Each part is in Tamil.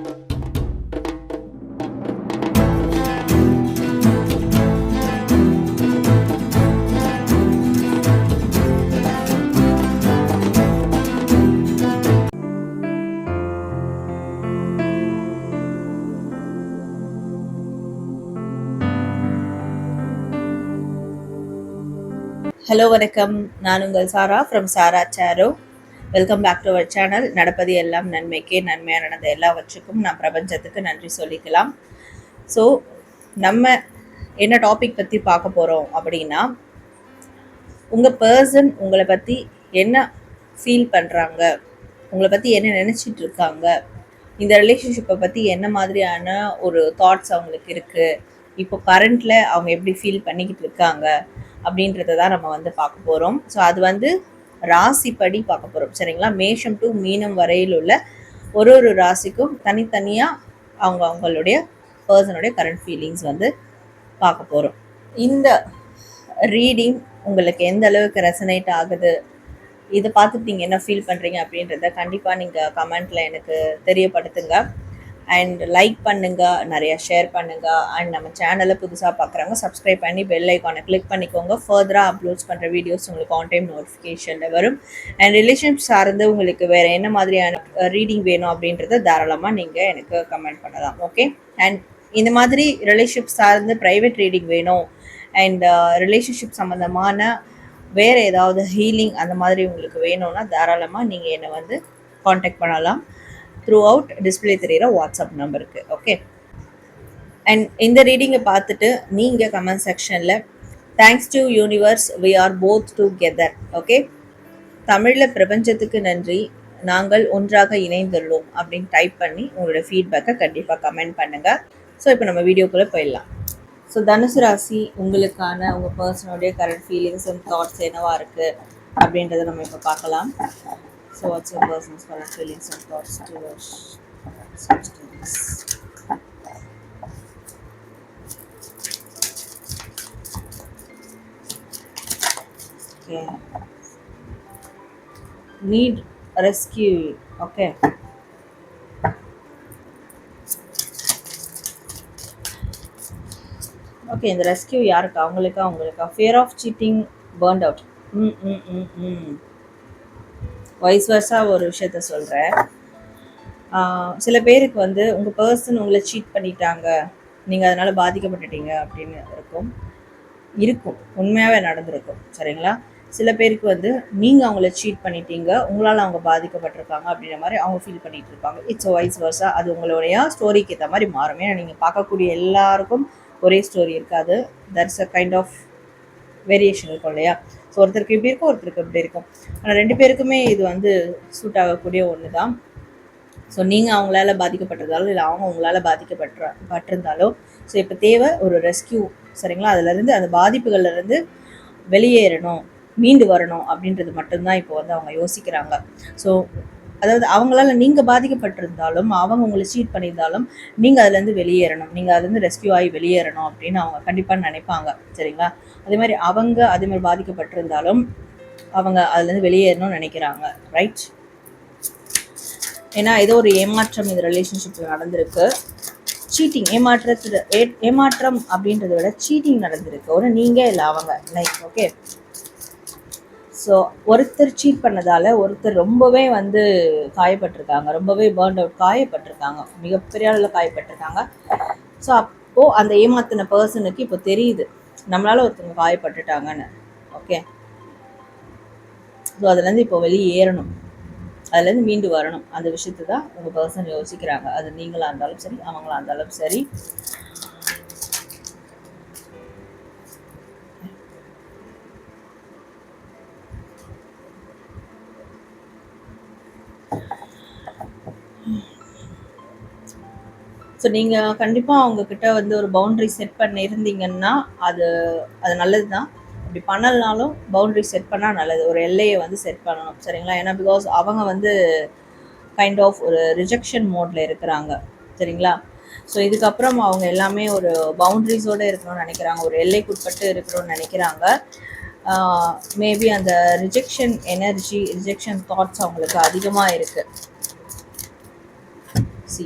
ஹலோ வணக்கம். நான் உங்கள் Sara from Sarah சேரோ welcome back to our channel நடப்பது எல்லாம் நன்மைக்கே நன்மையாக நடந்த எல்லாவற்றுக்கும் நான் பிரபஞ்சத்துக்கு நன்றி சொல்லிக்கலாம். ஸோ நம்ம என்ன டாபிக் பற்றி பார்க்க போகிறோம் அப்படின்னா உங்கள் பர்சன் உங்களை பற்றி என்ன ஃபீல் பண்ணுறாங்க உங்களை பற்றி என்ன நினச்சிட்டு இருக்காங்க? இந்த ரிலேஷன்ஷிப்பை பற்றி என்ன மாதிரியான ஒரு தாட்ஸ் அவங்களுக்கு இருக்குது இப்போ கரண்ட்டில் அவங்க எப்படி ஃபீல் பண்ணிக்கிட்டு இருக்காங்க? அப்படின்றத தான் நம்ம வந்து பார்க்க போகிறோம் ஸோ அது வந்து ராசிப்படி பார்க்க போகிறோம் சரிங்களா? மேஷம் டு மீனம் வரையில் உள்ள ஒரு ஒரு ராசிக்கும் தனித்தனியாக அவங்க அவங்களுடைய பர்சனுடைய கரண்ட் ஃபீலிங்ஸ் வந்து பார்க்க போகிறோம் இந்த ரீடிங் உங்களுக்கு எந்த அளவுக்கு ரெசனேட் ஆகுது? இதை பார்த்துட்டு நீங்கள் என்ன ஃபீல் பண்ணுறீங்க அப்படின்றத கண்டிப்பாக நீங்கள் கமெண்ட்டில் எனக்கு தெரியப்படுத்துங்க. அண்ட் லைக் பண்ணுங்க நிறைய ஷேர் பண்ணுங்க. அண்ட் நம்ம சேனலை புதுசாக பார்க்குறவங்க சப்ஸ்கிரைப் பண்ணி பெல் ஐக்கானை கிளிக் பண்ணிக்கோங்க. ஃபர்தராக அப்லோட்ஸ் பண்ணுற வீடியோஸ் உங்களுக்கு ஆன் டைம் நோட்டிஃபிகேஷனில் வரும். அண்ட் ரிலேஷன்ஷிப் சார்ந்து உங்களுக்கு வேறு என்ன மாதிரியான ரீடிங் வேணும் அப்படின்றத தாராளமாக நீங்கள் எனக்கு கமெண்ட் பண்ணலாம். ஓகே அண்ட் இந்த மாதிரி ரிலேஷன்ஷிப் சார்ந்து ப்ரைவேட் ரீடிங் வேணும். அண்ட் ரிலேஷன்ஷிப் சம்மந்தமான வேறு ஏதாவது ஹீலிங் அந்த மாதிரி உங்களுக்கு வேணும்னா தாராளமாக நீங்கள் என்னை வந்து காண்டாக்ட் பண்ணலாம். த்ரூ அவுட் டிஸ்பிளே தெரிகிற வாட்ஸ்அப் நம்பருக்கு ஓகே அண்ட் இந்த ரீடிங்கை பார்த்துட்டு நீங்கள் கமெண்ட் செக்ஷனில் thanks to universe we are both together okay தமிழில் பிரபஞ்சத்துக்கு நன்றி நாங்கள் ஒன்றாக இணைந்துள்ளோம் அப்படின்னு டைப் பண்ணி உங்களோட ஃபீட்பேக்கை கண்டிப்பாக கமெண்ட் பண்ணுங்கள் ஸோ இப்போ நம்ம வீடியோக்குள்ளே போயிடலாம். ஸோ தனுசு ராசி உங்களுக்கான உங்கள் பர்சனுடைய கரண்ட் ஃபீலிங்ஸ் அண்ட் தாட்ஸ் என்னவா இருக்குது அப்படின்றத நம்ம இப்போ பார்க்கலாம். So what's your person's current feelings and thoughts towards Okay. Need rescue. Okay. Okay இந்த ரெஸ்கியூ யாருக்கு அவங்களுக்கா அவங்களுக்கா fear of cheating burnt out hmm hmm hmm ம் வைஸ் வர்ஸாக ஒரு விஷயத்த சொல்கிறேன் சில பேருக்கு வந்து உங்கள் பர்சன் உங்களை சீட் பண்ணிட்டாங்க. நீங்கள் அதனால் பாதிக்கப்பட்டுட்டீங்க அப்படின்னு இருக்கும். இருக்கும். உண்மையாகவே நடந்திருக்கும். சரிங்களா? சில பேருக்கு வந்து நீங்கள் அவங்கள சீட் பண்ணிட்டீங்க. உங்களால் அவங்க பாதிக்கப்பட்டிருக்காங்க அப்படின்ற மாதிரி அவங்க ஃபீல் பண்ணிட்டு இருப்பாங்க. இட்ஸ் வைஸ் வர்ஸா அது உங்களுடைய ஸ்டோரிக்கு ஏற்ற மாதிரி மாறும். ஏன்னா நீங்கள் பார்க்கக்கூடிய எல்லாருக்கும் ஒரே ஸ்டோரி இருக்காது. That's a kind of variation இருக்கும் இல்லையா? ஸோ ஒருத்தருக்கு இப்படி இருக்கும் ஒருத்தருக்கு இப்படி இருக்கும். ஆனால் ரெண்டு பேருக்குமே இது வந்து சூட் ஆகக்கூடிய ஒன்று தான் ஸோ நீங்கள் அவங்களால பாதிக்கப்பட்டிருந்தாலும் இல்லை அவங்க உங்களால் பாதிக்கப்பட்ட பட்டிருந்தாலோ ஸோ இப்போ தேவை ஒரு ரெஸ்கியூ சரிங்களா? அதுலேருந்து அந்த பாதிப்புகள்லேருந்து வெளியேறணும் மீண்டு வரணும் அப்படின்றது மட்டும்தான் இப்போ வந்து அவங்க யோசிக்கிறாங்க. ஸோ அதாவது அவங்களால நீங்கள் பாதிக்கப்பட்டிருந்தாலும் அவங்க உங்களை சீட் பண்ணியிருந்தாலும் நீங்கள் அதுலேருந்து வெளியேறணும். நீங்கள் அதுலேருந்து ரெஸ்கியூ ஆகி வெளியேறணும் அப்படின்னு அவங்க கண்டிப்பாக நினைப்பாங்க. சரிங்களா? அதே மாதிரி அவங்க அதே மாதிரி பாதிக்கப்பட்டிருந்தாலும் அவங்க அதுலேருந்து வெளியேறணும்னு நினைக்கிறாங்க. ரைட் ஏன்னா ஏதோ ஒரு ஏமாற்றம் இந்த ரிலேஷன்ஷிப்பில் நடந்திருக்கு. சீட்டிங் ஏமாற்றத்தில் ஏ ஏமாற்றம் அப்படின்றத விட சீட்டிங் நடந்திருக்கு. ஒரு நீங்கள் இல்லை அவங்க. லைக் ஓகே ஸோ ஒருத்தர் சீட் பண்ணதால ஒருத்தர் ரொம்பவே வந்து காயப்பட்டிருக்காங்க. ரொம்பவே பேர்ன் அவுட் காயப்பட்டிருக்காங்க. மிகப்பெரிய அளவில் காயப்பட்டிருக்காங்க. ஸோ அப்போது அந்த ஏமாத்தின பர்சனுக்கு இப்போ தெரியுது. நம்மளால ஒருத்தவங்க காயப்பட்டுட்டாங்கன்னு. ஓகே ஸோ அதுலேருந்து இப்போ வெளியே ஏறணும். அதுலேருந்து மீண்டு வரணும். அந்த விஷயத்தை தான் உங்கள் பர்சன் யோசிக்கிறாங்க. அது நீங்களாக இருந்தாலும் சரி அவங்களா இருந்தாலும் சரி. ஸோ நீங்கள் கண்டிப்பாக அவங்கக்கிட்ட வந்து ஒரு பவுண்ட்ரி செட் பண்ணியிருந்தீங்கன்னா அது அது நல்லது தான் அப்படி பண்ணலனாலும் பவுண்ட்ரி செட் பண்ணால் நல்லது. ஒரு எல்லையை வந்து செட் பண்ணணும் சரிங்களா? ஏன்னா பிகாஸ் அவங்க வந்து கைண்ட் ஆஃப் ஒரு ரிஜெக்ஷன் மோடில் இருக்கிறாங்க சரிங்களா? ஸோ இதுக்கப்புறம் அவங்க எல்லாமே ஒரு பவுண்ட்ரிஸோடு இருக்கணும்னு நினைக்கிறாங்க. ஒரு எல்லைக்குட்பட்டு இருக்கணும்னு நினைக்கிறாங்க. மேபி அந்த ரிஜெக்ஷன் எனர்ஜி ரிஜெக்ஷன் தாட்ஸ் அவங்களுக்கு அதிகமாக இருக்குது சி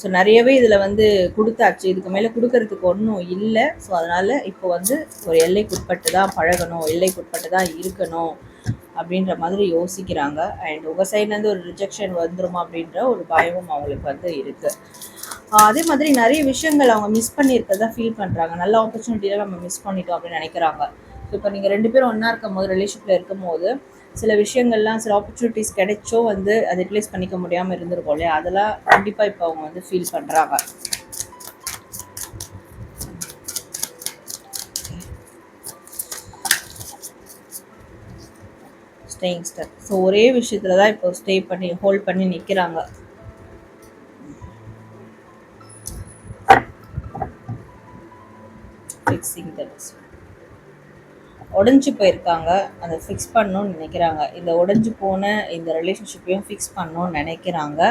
ஸோ நிறையவே இதில் வந்து கொடுத்தாச்சு. இதுக்கு மேலே கொடுக்கறதுக்கு ஒன்றும் இல்லை. ஸோ அதனால் இப்போ வந்து ஒரு எல்லைக்குட்பட்டு தான் பழகணும். எல்லைக்குட்பட்டு தான் இருக்கணும் அப்படின்ற மாதிரி யோசிக்கிறாங்க. அண்ட் உங்கள் சைட்லேருந்து ஒரு ரிஜெக்ஷன் வந்துருமா அப்படின்ற ஒரு பயமும் அவங்களுக்கு வந்து இருக்குது அதே மாதிரி நிறைய விஷயங்கள் அவங்க மிஸ் பண்ணியிருக்கதா ஃபீல் பண்ணுறாங்க நல்ல ஆப்பர்ச்சுனிட்டியில் நம்ம மிஸ் பண்ணிட்டோம் அப்படின்னு நினைக்கிறாங்க. ஸோ இப்போ நீங்கள் ரெண்டு பேரும் ஒன்றா இருக்கும் போது ரிலேஷன்ஷிப்பில் இருக்கும் போது சில விஷயங்கள்லாம் சில ஆப்பர்ச்சுனிட்டிஸ் கிடைச்சோ வந்து அதை ரிப்ளேஸ் பண்ணிக்க முடியாமல் இருந்திருக்கும் இல்லையா? அதெல்லாம் கண்டிப்பாக இப்போ அவங்க வந்து ஃபீல் பண்ணுறாங்க ஸ்டேயிங் ஸ்டர் ஸோ ஒரே விஷயத்துல தான் இப்போ ஸ்டே பண்ணி ஹோல்ட் பண்ணி நிற்கிறாங்க ஃபிக்ஸிங் தட்ஸ் உடஞ்சி போயிருக்காங்க. அதை ஃபிக்ஸ் பண்ணணும்னு நினைக்கிறாங்க. இந்த உடஞ்சி போன இந்த ரிலேஷன்ஷிப்பையும் ஃபிக்ஸ் பண்ணணும்னு நினைக்கிறாங்க.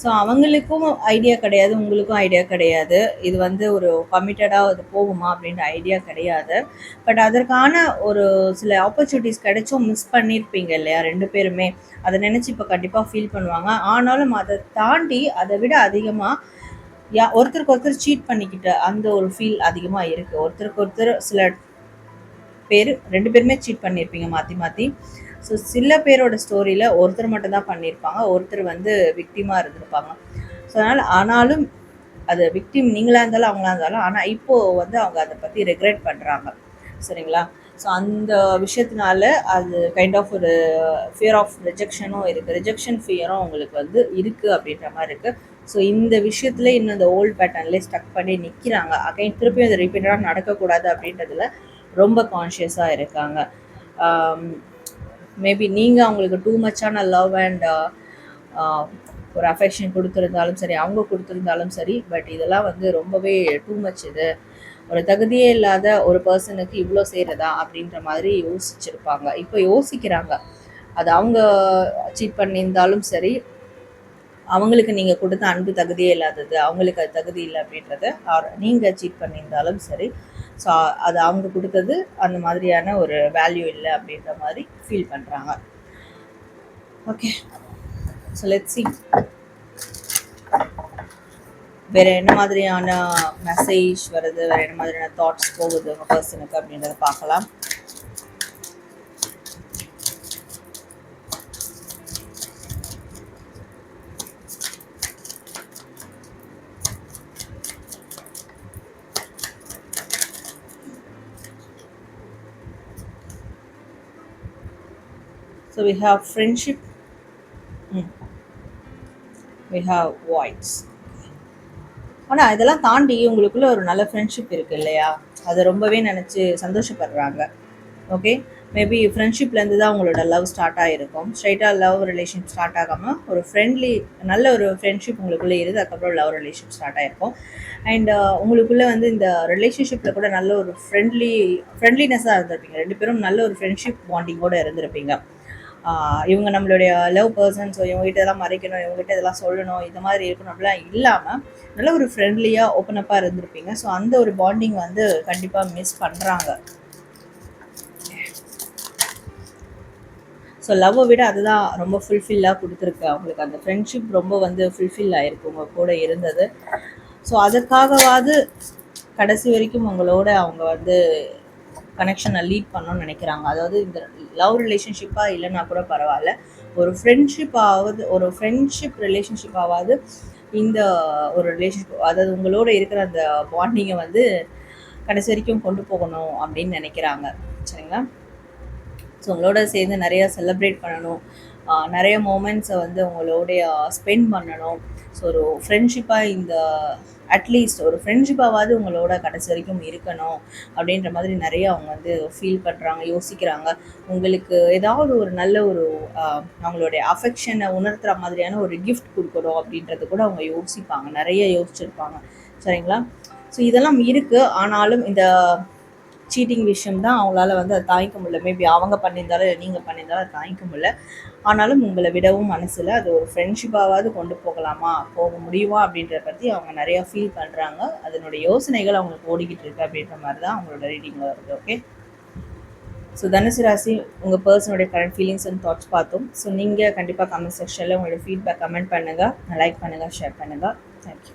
ஸோ அவங்களுக்கும் ஐடியா கிடையாது உங்களுக்கும் ஐடியா கிடையாது. இது வந்து ஒரு கமிட்டடாக அது போகுமா அப்படின்ற ஐடியா கிடையாது. பட் அதற்கான ஒரு சில ஆப்பர்ச்சுனிட்டிஸ் கிடைச்சும் மிஸ் பண்ணியிருப்பீங்க இல்லையா? ரெண்டு பேருமே. அதை நினச்சி இப்போ கண்டிப்பாக ஃபீல் பண்ணுவாங்க. ஆனாலும் அதை தாண்டி அதை விட அதிகமாக யா ஒருத்தருக்கு ஒருத்தர் சீட் பண்ணிக்கிட்ட அந்த ஒரு ஃபீல் அதிகமாக இருக்குது ஒருத்தருக்கு ஒருத்தர் சில பேர் ரெண்டு பேருமே சீட் பண்ணியிருப்பீங்க மாற்றி மாற்றி ஸோ சில பேரோட ஸ்டோரியில் ஒருத்தர் மட்டும்தான் பண்ணியிருப்பாங்க ஒருத்தர் வந்து விக்டிமாக இருந்திருப்பாங்க. ஸோ அதனால் ஆனாலும் அது விக்டிம் நீங்களாக இருந்தாலும் அவங்களா இருந்தாலும் ஆனால் இப்போது வந்து அவங்க அதை பற்றி ரெக்ரெட் பண்ணுறாங்க சரிங்களா? ஸோ அந்த விஷயத்தினால அது கைண்ட் ஆஃப் ஒரு ஃபியர் ஆஃப் ரிஜெக்ஷனும் இருக்குது ரிஜெக்ஷன் ஃபியரும் உங்களுக்கு வந்து இருக்குது அப்படின்ற மாதிரி இருக்குது ஸோ இந்த விஷயத்துல இன்னும் இந்த ஓல்ட் பேட்டர்ன்லேயே ஸ்டக் பண்ணி நிற்கிறாங்க அகைன் திருப்பியும் அது ரிப்பீட்டடாக நடக்கக்கூடாது அப்படின்றதுல ரொம்ப கான்ஷியஸாக இருக்காங்க. Um, மேபி நீங்கள் அவங்களுக்கு டூ மச்சான லவ் அண்ட் ஒரு அஃபெக்ஷன் கொடுத்துருந்தாலும் சரி அவங்க கொடுத்துருந்தாலும் சரி பட் இதெல்லாம் வந்து ரொம்பவே டூ மச் இது. ஒரு தகுதியே இல்லாத ஒரு பர்சனுக்கு இவ்வளோ செய்கிறதா அப்படின்ற மாதிரி யோசிச்சிருப்பாங்க. இப்போ யோசிக்கிறாங்க. அது அவங்க அச்சீவ் பண்ணியிருந்தாலும் சரி அவங்களுக்கு நீங்கள் கொடுத்த அன்பு தகுதியே இல்லாதது அவங்களுக்கு அது தகுதி இல்லை அப்படின்றத நீங்கள் சீட் பண்ணியிருந்தாலும் சரி ஸோ அது அவங்க கொடுத்தது அந்த மாதிரியான ஒரு வேல்யூ இல்லை அப்படின்ற மாதிரி ஃபீல் பண்ணுறாங்க ஓகே ஸோ லெட் சி வேறு என்ன மாதிரியான மெசேஜ் வருது? வேறு என்ன மாதிரியான தாட்ஸ் போகுது உங்கள் பர்சனுக்கு அப்படின்றத பார்க்கலாம். So we have friendship. We We have voids. ஆனால் இதெல்லாம் தாண்டி உங்களுக்குள்ள ஒரு நல்ல ஃப்ரெண்ட்ஷிப் இருக்குது இல்லையா? அதை ரொம்பவே நினச்சி சந்தோஷப்படுறாங்க. ஓகே மேபி ஃப்ரெண்ட்ஷிப்லேருந்து தான் உங்களோட லவ் ஸ்டார்ட் ஆகிருக்கும் ஸ்ட்ரைட்டாக லவ் ரிலேஷன் ஸ்டார்ட் ஆகாமல் ஒரு ஃப்ரெண்ட்லி நல்ல ஒரு ஃப்ரெண்ட்ஷிப் உங்களுக்குள்ளே இருந்து அதுக்கப்புறம் லவ் ரிலேஷன் ஸ்டார்ட் ஆகிருக்கும் அண்ட் uh, உங்களுக்குள்ளே வந்து இந்த ரிலேஷன்ஷிப்பில் கூட நல்ல ஒரு ஃப்ரெண்ட்லி ஃப்ரெண்ட்லினஸாக இருந்திருப்பீங்க. ரெண்டு பேரும் நல்ல ஒரு ஃப்ரெண்ட்ஷிப் பாண்டிங்கோடு இருந்திருப்பீங்க. இவங்க நம்மளுடைய லவ் பர்சன் ஸோ இவங்ககிட்ட இதெல்லாம் மறைக்கணும் இவங்ககிட்ட இதெல்லாம் சொல்லணும் இந்த மாதிரி இருக்கணும் அப்படிலாம் இல்லாமல் நல்ல ஒரு ஃப்ரெண்ட்லியாக ஓப்பனப்பாக இருந்திருப்பீங்க. ஸோ அந்த ஒரு பாண்டிங் வந்து கண்டிப்பாக மிஸ் பண்ணுறாங்க ஸோ லவ்வை விட அதுதான் ரொம்ப ஃபுல்ஃபில்லாக கொடுத்துருக்கு. அவங்களுக்கு அந்த ஃப்ரெண்ட்ஷிப் ரொம்ப வந்து ஃபுல்ஃபில் ஆகிருக்கு உங்கள் கூட இருந்தது. ஸோ அதற்காகவாது கடைசி வரைக்கும் உங்களோட அவங்க வந்து கனெக்ஷனை லீட் பண்ணணும்னு நினைக்கிறாங்க. அதாவது இந்த லவ் ரிலேஷன்ஷிப்பாக இல்லைன்னா கூட பரவாயில்ல. ஒரு ஃப்ரெண்ட்ஷிப்பாவது ஒரு ஃப்ரெண்ட்ஷிப் ரிலேஷன்ஷிப்பாவது இந்த ஒரு ரிலேஷன்ஷிப் அதாவது உங்களோட இருக்கிற அந்த பாண்டிங்கை வந்து கடைசி வரைக்கும் கொண்டு போகணும் அப்படின்னு நினைக்கிறாங்க. சரிங்களா? ஸோ உங்களோட சேர்ந்து நிறையா செலிப்ரேட் பண்ணணும். நிறைய மூமெண்ட்ஸை வந்து உங்களோடைய ஸ்பெண்ட் பண்ணணும். ஸோ ஒரு ஃப்ரெண்ட்ஷிப்பாக இந்த அட்லீஸ்ட் ஒரு ஃப்ரெண்ட்ஷிப்பாவது உங்களோட கடைசி வரைக்கும் இருக்கணும் அப்படின்ற மாதிரி நிறைய அவங்க வந்து ஃபீல் பண்ணுறாங்க யோசிக்கிறாங்க. உங்களுக்கு ஏதாவது ஒரு நல்ல ஒரு அவங்களுடைய அஃபெக்ஷனை உணர்த்துற மாதிரியான ஒரு கிஃப்ட் கொடுக்கணும் அப்படின்றது கூட அவங்க யோசிப்பாங்க. நிறைய யோசிச்சிருப்பாங்க. சரிங்களா? ஸோ இதெல்லாம் இருக்குது ஆனாலும் இந்த சீட்டிங் விஷயம் தான் அவங்களால வந்து அதை தாங்கிக்க முடியல. மேபி அவங்க பண்ணியிருந்தாலும் இல்லை நீங்கள் பண்ணியிருந்தாலும் அதை தாங்கிக்க முடியல. ஆனாலும் உங்களை விடவும் மனசில் அது ஒரு ஃப்ரெண்ட்ஷிப்பாவது கொண்டு போகலாமா? போக முடியுமா? அப்படின்றத பற்றி அவங்க நிறையா ஃபீல் பண்ணுறாங்க அதனுடைய யோசனைகள் அவங்களுக்கு ஓடிக்கிட்டு இருக்கு அப்படின்ற மாதிரி தான் அவங்களோட ரீடிங்கில் வருது ஓகே ஸோ தனுசு ராசி உங்கள் பர்சனுடைய கரண்ட் ஃபீலிங்ஸ் அண்ட் தாட்ஸ் பார்த்தோம். ஸோ நீங்கள் கண்டிப்பாக கமெண்ட் செக்ஷனில் உங்களோட ஃபீட்பேக் கமெண்ட் பண்ணுங்கள் லைக் பண்ணுங்கள் ஷேர் பண்ணுங்கள் தேங்க்யூ